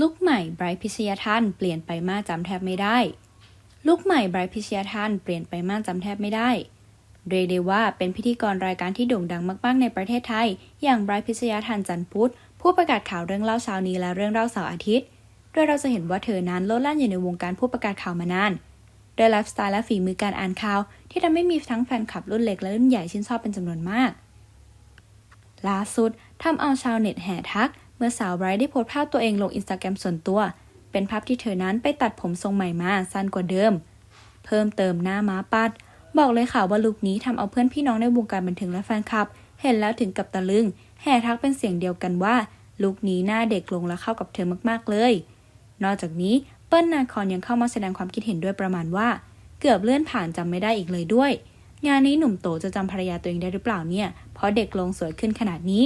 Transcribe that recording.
ลุกใหม่ไบรท์พิชยาทันเปลี่ยนไปมากจำแทบไม่ได้ ลุกใหม่ไบรท์พิชยาทันเปลี่ยนไปมากจำแทบไม่ได้ เรียกได้ว่าเป็นพิธีกรรายการที่โด่งดังมากๆในประเทศไทย อย่างไบรท์พิชยาทันจันพุทธผู้ประกาศข่าวเรื่องเล่าเช้านี้และเรื่องเล่าเสาร์อาทิตย์ โดยเราจะเห็นว่าเธอนั้นโลดแล่นอยู่ในวงการผู้ประกาศข่าวมานานโดยไลฟ์สไตล์และฝีมือการอ่านข่าว ที่ทำให้มีทั้งแฟนคลับรุ่นเล็กและรุ่นใหญ่ชื่นชอบเป็นจำนวนมาก ล่าสุดทำเอาชาวเน็ตแห่ทัก เมื่อสาวไบรท์ได้โพสภาพตัวเองลงอินสตาแกรมส่วนตัว เป็นภาพที่เธอนั้นไปตัดผมทรงใหม่มาสั้นกว่าเดิม เพิ่มเติมหน้าม้าปัด บอกเลยค่ะว่าลุคนี้ทำเอาเพื่อนพี่น้องในวงการบันเทิงและแฟนคลับ เห็นแล้วถึงกับตะลึง แห่ทักเป็นเสียงเดียวกันว่าลุคนี้หน้าเด็กลงและเข้ากับเธอมากๆเลย นอกจากนี้เปิ้ลนาคอนยังเข้ามาแสดงความคิดเห็นด้วยประมาณว่า เกือบเลื่อนผ่านจำไม่ได้อีกเลยด้วย งานนี้หนุ่มโตจะจำภรรยาตัวเองได้หรือเปล่าเนี่ย เพราะเด็กลงสวยขึ้นขนาดนี้